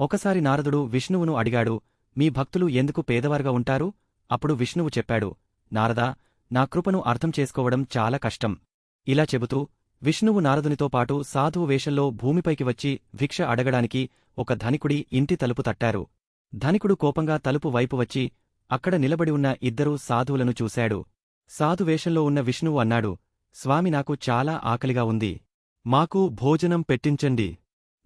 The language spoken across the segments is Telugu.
ఒకసారి నారదుడు విష్ణువును అడిగాడు మీ భక్తులు ఎందుకు పేదవారుగా ఉంటారు? అప్పుడు విష్ణువు చెప్పాడు నారదా నా కృపను అర్థం చేసుకోవడం చాలా కష్టం. ఇలా చెబుతూ విష్ణువు నారదునితో పాటు సాధువు వేషంలో భూమిపైకి వచ్చి భిక్ష అడగడానికి ఒక ధనికుడి ఇంటి తలుపు తట్టారు. ధనికుడు కోపంగా తలుపు వైపు వచ్చి అక్కడ నిలబడి ఉన్న ఇద్దరు సాధువులను చూశాడు. సాధువేషంలో ఉన్న విష్ణువు అన్నాడు స్వామి నాకు చాలా ఆకలిగా ఉంది. మాకు భోజనం పెట్టించండి.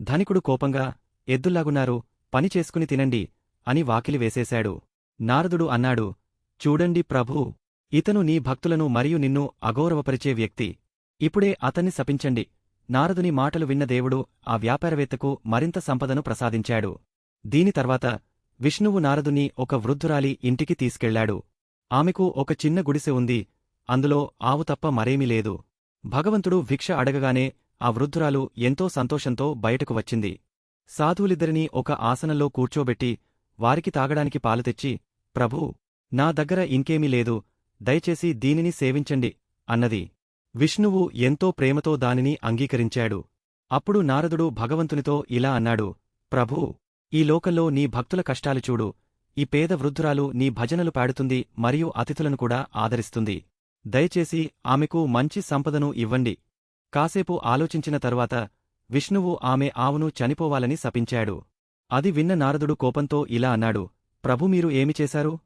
ధనికుడు కోపంగా ఎద్దుల్లాగున్నారు పని చేసుకుని తినండి అని వాకిలి వేసేశాడు. నారదుడు అన్నాడు చూడండి ప్రభూ ఇతను నీ భక్తులను మరియు నిన్ను అగౌరవపరిచే వ్యక్తి. ఇప్పుడే అతన్ని శపించండి. నారదుని మాటలు విన్న దేవుడు ఆ వ్యాపారవేత్తకు మరింత సంపదను ప్రసాదించాడు. దీని తర్వాత విష్ణువు నారదుని ఒక వృద్ధురాలి ఇంటికి తీసుకెళ్ళాడు. ఆమెకు ఒక చిన్న గుడిసె ఉంది అందులో ఆవు తప్ప మరేమీ లేదు. భగవంతుడు భిక్ష అడగగానే ఆ వృద్ధురాలు ఎంతో సంతోషంతో బయటకు వచ్చింది. సాధువులిద్దరినీ ఒక ఆసనంలో కూర్చోబెట్టి వారికి తాగడానికి పాలు తెచ్చి ప్రభూ నా దగ్గర ఇంకేమీ లేదు దయచేసి దీనిని సేవించండి అన్నది. విష్ణువు ఎంతో ప్రేమతో దానిని అంగీకరించాడు. అప్పుడు నారదుడు భగవంతునితో ఇలా అన్నాడు ప్రభూ ఈ లోకంలో నీ భక్తుల కష్టాలు చూడు. ఈ పేద వృద్ధురాలు నీ భజనలు పాడుతుంది మరియు అతిథులను కూడా ఆదరిస్తుంది. దయచేసి ఆమెకు మంచి సంపదను ఇవ్వండి. కాసేపు ఆలోచించిన తరువాత విష్ణువు ఆమె ఆవును చనిపోవాలని శపించాడు. అది విన్న నారదుడు కోపంతో ఇలా అన్నాడు ప్రభు మీరు ఏమి చేశారు?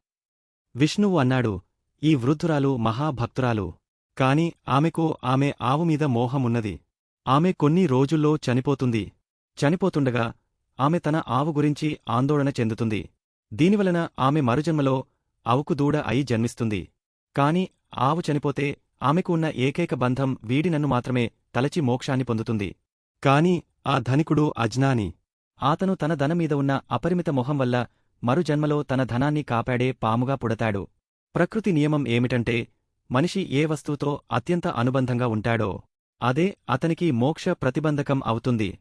విష్ణువు అన్నాడు ఈ వృద్ధురాలు మహాభక్తురాలు. కాని ఆమెకు ఆమె ఆవుమీద మోహమున్నది. ఆమె కొన్ని రోజుల్లో చనిపోతుంది. చనిపోతుండగా ఆమె తన ఆవు గురించి ఆందోళన చెందుతుంది. దీనివలన ఆమె మరుజన్మలో ఆవుకు దూడ అయి జన్మిస్తుంది. కాని ఆవు చనిపోతే ఆమెకు ఉన్న ఏకైక బంధం వీడి నన్ను మాత్రమే తలచి మోక్షాన్ని పొందుతుంది. కాని ఆ ధనికుడు అజ్ఞాని. ఆతను తన ధనమీద ఉన్న అపరిమిత మొహం వల్ల మరుజన్మలో తన ధనాన్ని కాపాడే పాముగా పుడతాడు. ప్రకృతి నియమం ఏమిటంటే మనిషి ఏ వస్తువుతో అత్యంత అనుబంధంగా ఉంటాడో అదే అతనికి మోక్ష ప్రతిబంధకం అవుతుంది.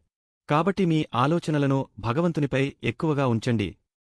కాబట్టి మీ ఆలోచనలను భగవంతునిపై ఎక్కువగా ఉంచండి.